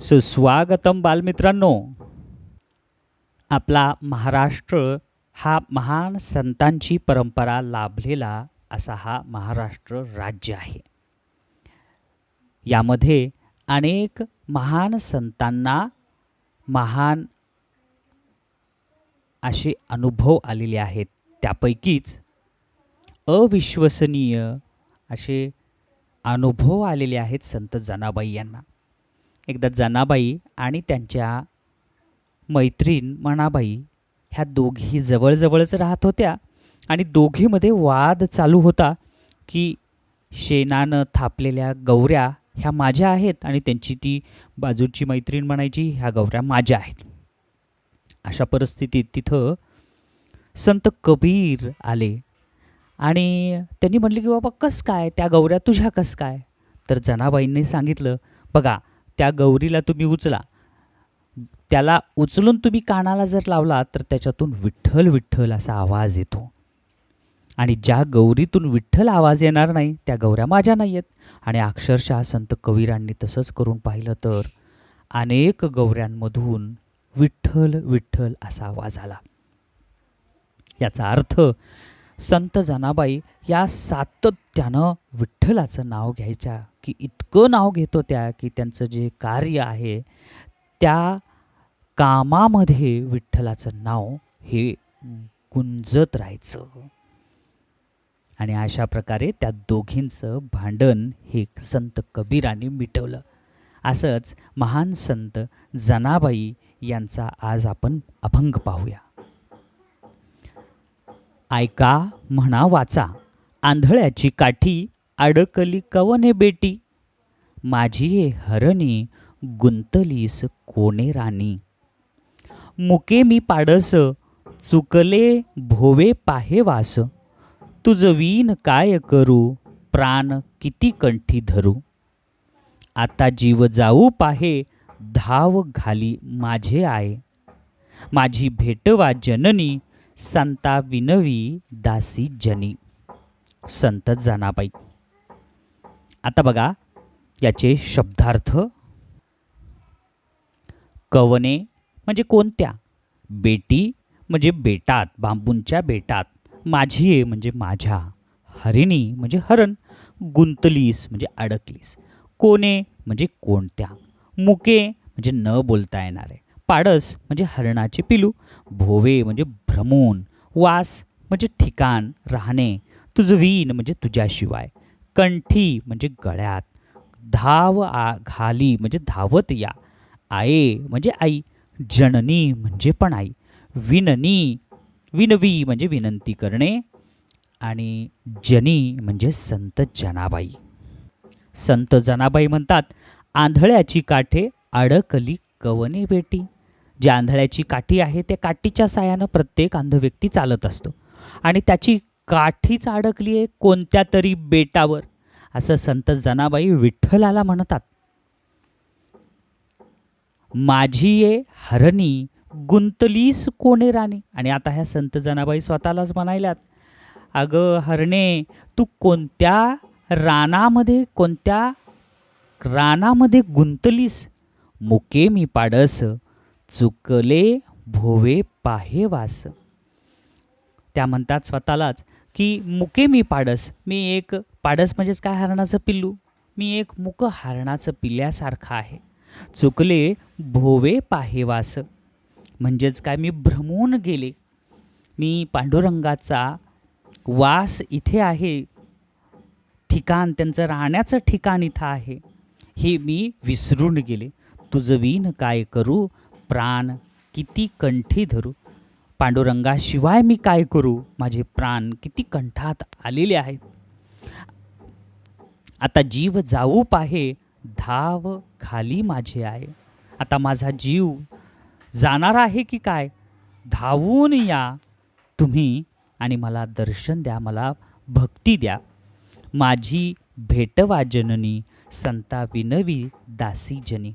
सुस्वागतम बालमित्रांनो. आपला महाराष्ट्र हा महान संतांची परंपरा लाभलेला असा हा महाराष्ट्र राज्य आहे. यामध्ये अनेक महान संतांना महान असे अनुभव आलेले आहेत. त्यापैकीच अविश्वसनीय असे अनुभव आलेले आहेत संत जनाबाई यांना. एकदा जनाबाई आणि त्यांच्या मैत्रीण मणाबाई ह्या दोघी जवळजवळच राहत होत्या. आणि दोघीमध्ये वाद चालू होता की शेणानं थापलेल्या गौऱ्या ह्या माझ्या आहेत आणि त्यांची ती बाजूची मैत्रीण म्हणायची ह्या गौऱ्या माझ्या आहेत. अशा परिस्थितीत तिथं संत कबीर आले आणि त्यांनी म्हटले की बाबा कस काय? त्या गौऱ्या तुझ्या कस काय? तर जनाबाईंनी सांगितलं बघा त्या गौरीला तुम्ही उचला. त्याला उचलून तुम्ही कानाला जर लावला तर त्याच्यातून विठ्ठल विठ्ठल असा आवाज येतो. आणि ज्या गौरीतून विठ्ठल आवाज येणार नाही त्या गौऱ्या माझ्या नाही आहेत. आणि अक्षरशः संत कवीरांनी तसंच करून पाहिलं तर अनेक गौऱ्यांमधून विठ्ठल विठ्ठल असा आवाज आला. याचा अर्थ संत जनाबाई या सातत्यानं विठ्ठलाचं नाव घ्यायच्या की इतकं नाव घेतो त्या की त्यांचं जे कार्य आहे त्या कामामध्ये विठ्ठलाचं नाव हे गुंजत राहायचं. आणि अशा प्रकारे त्या दोघींचं भांडण हे संत कबीराने मिटवलं. असंच महान संत जनाबाई यांचा आज आपण अभंग पाहूया. ऐका म्हणा वाचा. आंधळ्याची काठी अडकली कवने बेटी? माझी हे हरणी गुंतलीस कोणे राणी? मुके मी पाडस चुकले भोवे पाहे वास. तुझ वीन काय करू? प्राण किती कंठी धरू? आता जीव जाऊ पाहे धाव घाली माझे आहे माझी भेटवा जननी संता विनवी दासी जनी. संत जनाबाई. आता बघा याचे शब्दार्थ. कवने म्हणजे कोणत्या? बेटी म्हणजे बेटात बांबूंच्या बेटात. माझी आहे म्हणजे माझ्या. हरिणी म्हणजे हरण. गुंतलीस म्हणजे अडकलीस. कोणे म्हणजे कोणत्या? मुके म्हणजे न बोलता येणारे. पाडस म्हणजे हरणाचे पिलू. भोवे म्हणजे भ्रमून. वास म्हणजे ठिकाण राहणे. तुझवीन म्हणजे तुझ्याशिवाय. कंठी म्हणजे गळ्यात. धाव आ घाली म्हणजे धावत या. आये म्हणजे आई. जननी म्हणजे पण आई. विननी विनवी म्हणजे विनंती करणे आणि जनी म्हणजे संत जनाबाई. संत जनाबाई म्हणतात आंधळ्याची काठे अडकली कवने बेटी? जी आंधळ्याची काठी आहे त्या काठीच्या सायानं प्रत्येक अंध व्यक्ती चालत असतो. आणि त्याची काठीच अडकली आहे कोणत्या तरी बेटावर. असं संत जनाबाई विठ्ठलाला म्हणतात. माझी ये हरणी गुंतलीस कोणे राणी? आणि आता ह्या संत जनाबाई स्वतःलाच म्हणायल्यात अगं हरणे तू कोणत्या रानामध्ये कोणत्या रानामध्ये गुंतलीस? मुके मी पाडस चुकले भोवे पाहे वास त्या म्हणतात स्वतःलाच की मुके मी पाडस. मी एक पाडस म्हणजेच काय हरणाचं पिल्लू? मी एक मुक हरणाचं पिल्ल्यासारखं आहे. चुकले भोवे पाहे वास म्हणजेच काय? मी भ्रमून गेले. मी पांडुरंगाचा वास इथे आहे. ठिकाण त्यांचं राहण्याचं ठिकाण इथं आहे. हे मी विसरून गेले. तुझं वीन काय करू? प्राण किती कंठी धरू? पांडुरंगाशिवाय मी काय करू? माझे प्राण किती कंठात आलेले आहेत. आता जीव जाऊ पाहे धाव खाली माझे आहे. आता माझा जीव जाणार आहे की काय? धावून या तुम्ही आणि मला दर्शन द्या मला भक्ती द्या. माझी भेटवा जननी संता विनवी दासी जनी.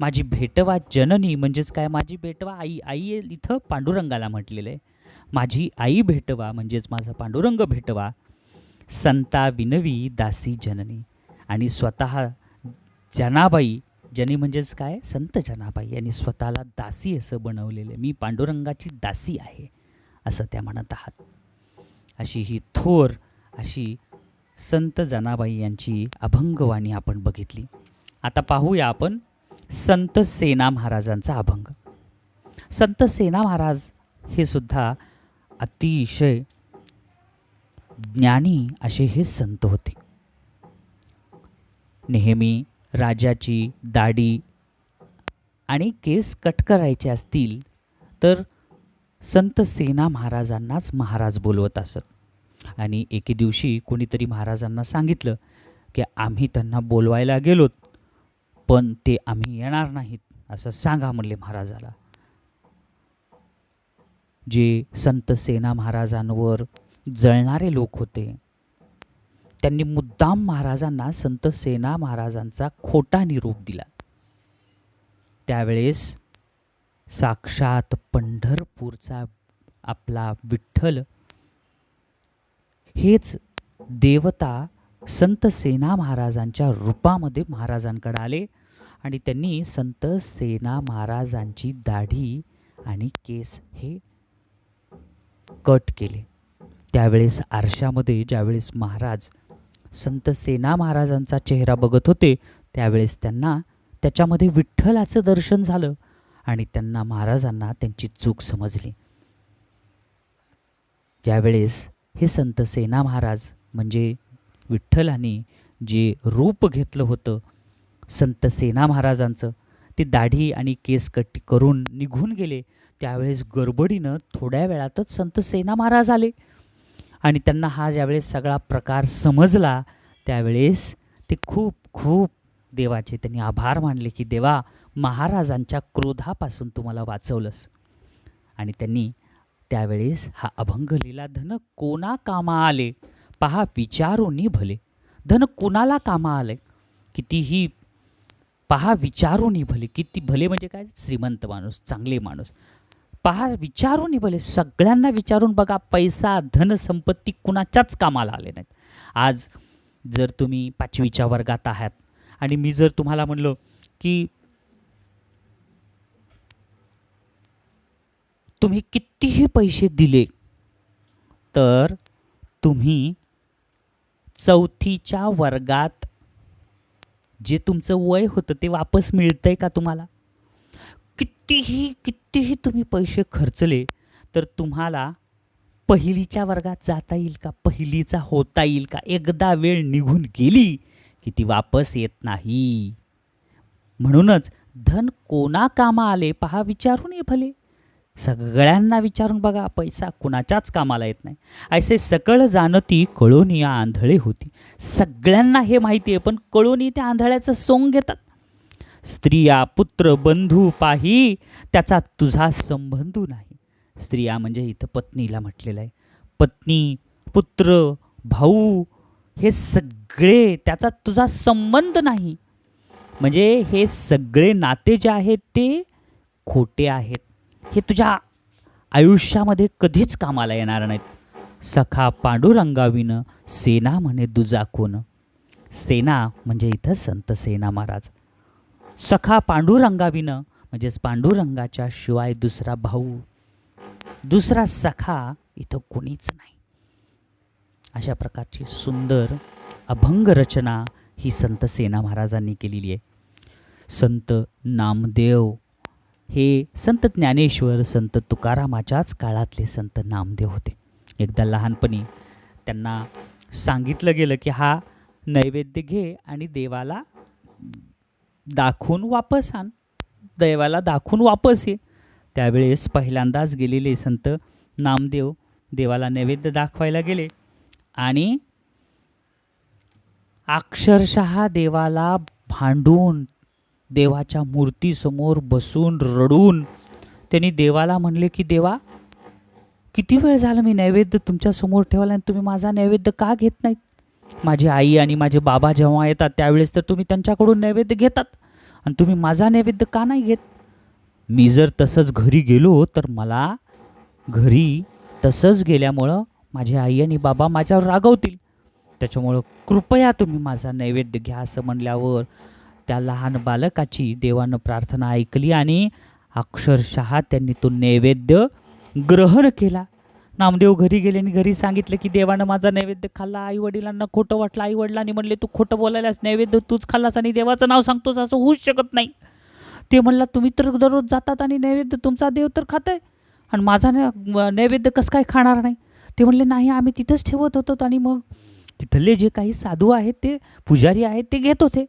माझी भेटवा जननी म्हणजेच काय? माझी भेटवा आई आई आहे इथं पांडुरंगाला म्हटलेलं आहे. माझी आई भेटवा म्हणजेच माझा पांडुरंग भेटवा. संता विनवी दासी जननी. आणि स्वतः जनाबाई जनी म्हणजेच काय? संत जनाबाई. यांनी स्वतःला दासी असं बनवलेलं आहे. मी पांडुरंगाची दासी आहे असं त्या म्हणत आहात. अशी ही थोर अशी संत जनाबाई यांची अभंगवाणी आपण बघितली. आता पाहूया आपण संत सेना महाराजांचा अभंग. संत सेना महाराज हे सुद्धा अतिशय ज्ञानी असे हे संत होते. नेहमी राजाची दाढी आणि केस कट करायचे असतील तर संत सेना महाराजांनाच महाराज बोलवत असत. आणि एके दिवशी कोणीतरी महाराजांना सांगितलं की आम्ही त्यांना बोलवायला गेलोत. पण ते आम्ही येणार नाहीत असं सांगा म्हणले महाराजाला. जे संत सेना महाराजांवर जळणारे लोक होते त्यांनी मुद्दाम महाराजांना संत सेना महाराजांचा खोटा निरोप दिला. त्यावेळेस साक्षात पंढरपूरचा आपला विठ्ठल हेच देवता संत सेना महाराजांच्या रूपामध्ये महाराजांकडे आले आणि त्यांनी संत सेना महाराजांची दाढी आणि केस हे कट केले. त्यावेळेस आरशामध्ये ज्यावेळेस महाराज संत सेना महाराजांचा चेहरा बघत होते त्यावेळेस त्यांना त्याच्यामध्ये विठ्ठलाचं दर्शन झालं आणि त्यांना महाराजांना त्यांची चूक समजली. ज्यावेळेस हे संत सेना महाराज म्हणजे विठ्ठलाने जे रूप घेतलं होतं संत सेना महाराजांचं ते दाढी आणि केस कट्टी करून निघून गेले. त्यावेळेस गडबडीनं थोड्या वेळातच संत सेना महाराज आले. आणि त्यांना हा ज्यावेळेस सगळा प्रकार समजला त्यावेळेस ते खूप खूप देवाचे त्यांनी आभार मानले की देवा महाराजांच्या क्रोधापासून तुम्हाला वाचवलंस. आणि त्यांनी त्यावेळेस हा अभंग लिहिला धन कोणा कामा आले? पहा विचारोनी भले. धन कोणाला कामा आले कितीही पहा विचारोनी भले. किती भले म्हणजे काय? श्रीमंत माणूस चांगले माणूस. पहा विचारून भले. सगळ्यांना विचारून बघा पैसा धन संपत्ती कुणाच्याच कामाला आले नाहीत. आज जर तुम्ही पाचवीच्या वर्गात आहात आणि मी जर तुम्हाला म्हणलो की तुम्ही कितीही पैसे दिले तर तुम्ही चौथीच्या वर्गात जे तुमचं वय होतं ते वापस मिळतंय का तुम्हाला? कितीही कितीही तुम्ही पैसे खर्चले तर तुम्हाला पहिलीच्या वर्गात जाता येईल का? पहिलीचा होता येईल का? एकदा वेळ निघून गेली की ती वापस येत नाही. म्हणूनच धन कोणा कामा आले? पहा विचारून ये भले. सगळ्यांना विचारून बघा पैसा कुणाच्याच कामाला येत नाही. ऐसे सकळ जाणती कळोनी या आंधळे होती. सगळ्यांना हे माहिती आहे पण कळोनी त्या आंधळ्याचं सोंग घेतात. स्त्रिया पुत्र बंधू पाही त्याचा तुझा संबंध नाही. स्त्रिया म्हणजे इथं पत्नीला म्हटलेलं आहे. पत्नी पुत्र भाऊ हे सगळे त्याचा तुझा संबंध नाही. म्हणजे हे सगळे नाते जे आहेत ते खोटे आहेत. हे तुझ्या आयुष्यामध्ये कधीच कामाला येणार नाहीत. सखा पांडुरंगाविनं सेना म्हणे दुजाकून. सेना म्हणजे इथं संत सेना महाराज. सखा पांडुरंगाविनं म्हणजेच पांडुरंगाच्या शिवाय दुसरा भाऊ. दुसरा सखा इथं कोणीच नाही. अशा प्रकारची सुंदर अभंग रचना ही संत सेना महाराजांनी केलेली आहे. संत नामदेव हे संत ज्ञानेश्वर संत तुकारामाच्याच काळातले संत नामदेव होते. एकदा लहानपणी त्यांना सांगितलं गेलं की हा नैवेद्य घे आणि देवाला दाखवून वापस आण. देवाला दाखवून वापस ये. त्यावेळेस पहिल्यांदाच गेलेले संत नामदेव देवाला नैवेद्य दाखवायला गेले आणि अक्षरशः देवाला भांडून देवाच्या मूर्तीसमोर बसून रडून त्यांनी देवाला म्हणले की देवा किती वेळ झाला मी नैवेद्य तुमच्यासमोर ठेवला आणि तुम्ही माझा नैवेद्य का घेत नाहीत? माझी आई आणि माझे बाबा जेव्हा येतात त्यावेळेस तर तुम्ही त्यांच्याकडून नैवेद्य घेतात आणि तुम्ही माझा नैवेद्य का नाही घेत? मी जर तसंच घरी गेलो तर मला घरी तसंच गेल्यामुळं माझी आई आणि बाबा माझ्यावर रागवतील. त्याच्यामुळं कृपया तुम्ही माझा नैवेद्य घ्या असं म्हणल्यावर त्या लहान बालकाची देवानं प्रार्थना ऐकली आणि अक्षरशः त्यांनी तो नैवेद्य ग्रहण केला. नामदेव घरी गेले आणि घरी सांगितलं की देवानं माझा नैवेद्य खाल्ला. आई वडिलांना खोटं वाटलं. आई वडिलांनी म्हणले तू खोटं बोलायलास. नैवेद्य तूच खाल्लास आणि देवाचं नाव सांगतोस असं होऊच शकत नाही. ते म्हणला तुम्ही तर दररोज जातात आणि नैवेद्य तुमचा देव तर खाताय. आणि माझा नैवेद्य कसं काय खाणार नाही? ते म्हणले नाही आम्ही तिथंच ठेवत होतो आणि मग तिथले जे काही साधू आहेत ते पुजारी आहेत ते घेत होते.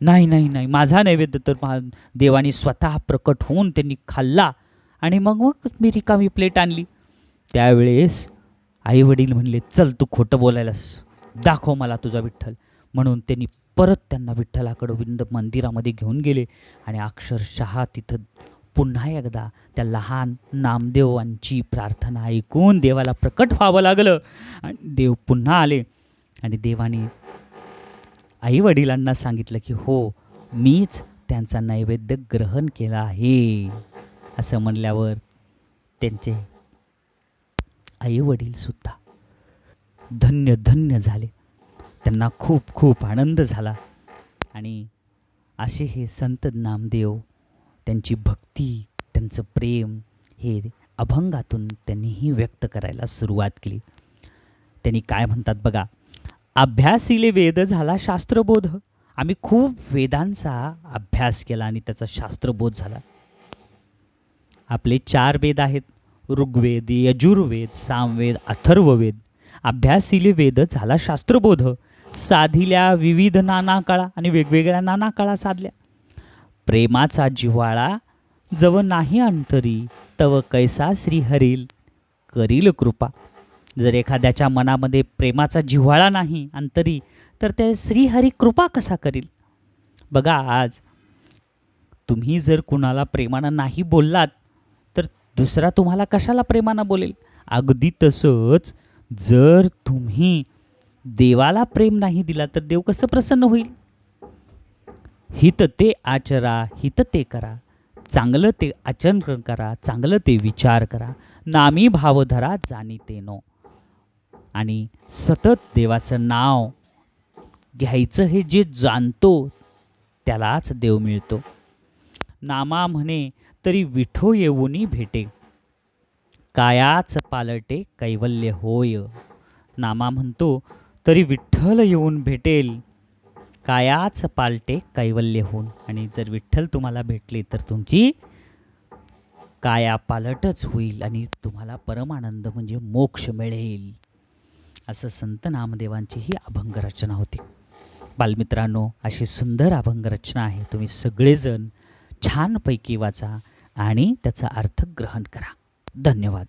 नाही नाही नाही. माझा नैवेद्य तर मा देवाने स्वतः प्रकट होऊन त्यांनी खाल्ला आणि मग मग मी रिकामी प्लेट आणली. त्यावेळेस आई वडील म्हणले चल तू खोटं बोलायलास. दाखव मला तुझा विठ्ठल. म्हणून त्यांनी परत त्यांना विठ्ठलाकडं विंद मंदिरामध्ये घेऊन गेले आणि अक्षरशः तिथं पुन्हा एकदा त्या लहान नामदेवांची प्रार्थना ऐकून देवाला प्रकट व्हावं लागलं. आणि देव पुन्हा आले आणि देवाने आई वडिलांना सांगितलं की हो मीच त्यांचा नैवेद्य ग्रहण केला आहे. असं म्हणल्यावर त्यांचे आईवडीलसुद्धा धन्य धन्य झाले. त्यांना खूप खूप आनंद झाला. आणि असे हे संत नामदेव त्यांची भक्ती त्यांचं प्रेम हे अभंगातून त्यांनीही व्यक्त करायला सुरुवात केली. त्यांनी काय म्हणतात बघा? अभ्यासिले वेद झाला शास्त्रबोध. आम्ही खूप वेदांचा अभ्यास केला आणि त्याचा शास्त्रबोध झाला. आपले चार वेद आहेत. ऋग्वेद यजुर्वेद सामवेद अथर्ववेद. अभ्यासिले वेद झाला शास्त्रबोध. साधिल्या विविध नाना काळा आणि वेगवेगळ्या नाना काळा साधल्या. प्रेमाचा जिव्हाळा जव नाही अंतरी तव कैसा श्रीहरील करील कृपा. जर एखाद्याच्या मनामध्ये प्रेमाचा जिव्हाळा नाही अंतरी तर ते श्रीहरी कृपा कसा करील? बघा आज तुम्ही जर कुणाला प्रेमानं नाही बोललात तर दुसरा तुम्हाला कशाला प्रेमानं बोलेल? अगदी तसंच जर तुम्ही देवाला प्रेम नाही दिला तर देव कसं प्रसन्न होईल? हित ते आचरा हित ते करा. चांगलं ते आचरण करा चांगलं ते विचार करा. नामी भाव धरा आणि सतत देवाचं नाव घ्यायचं हे जे जाणतो त्यालाच देव मिळतो. नामा म्हणे तरी विठो येऊनी भेटे. कायाच पालटे कैवल्य होय. नामा म्हणतो तरी विठ्ठल येऊन भेटेल. कायाच पालटे कैवल्य होऊन. आणि जर विठ्ठल तुम्हाला भेटले तर तुमची काया पालटच होईल आणि तुम्हाला परमानंद म्हणजे मोक्ष मिळेल. असं संत नामदेवांची ही अभंग रचना होती. बालमित्रांनो अशी सुंदर अभंग रचना आहे. तुम्ही सगळेजण छानपैकी वाचा आणि त्याचा अर्थ ग्रहण करा. धन्यवाद.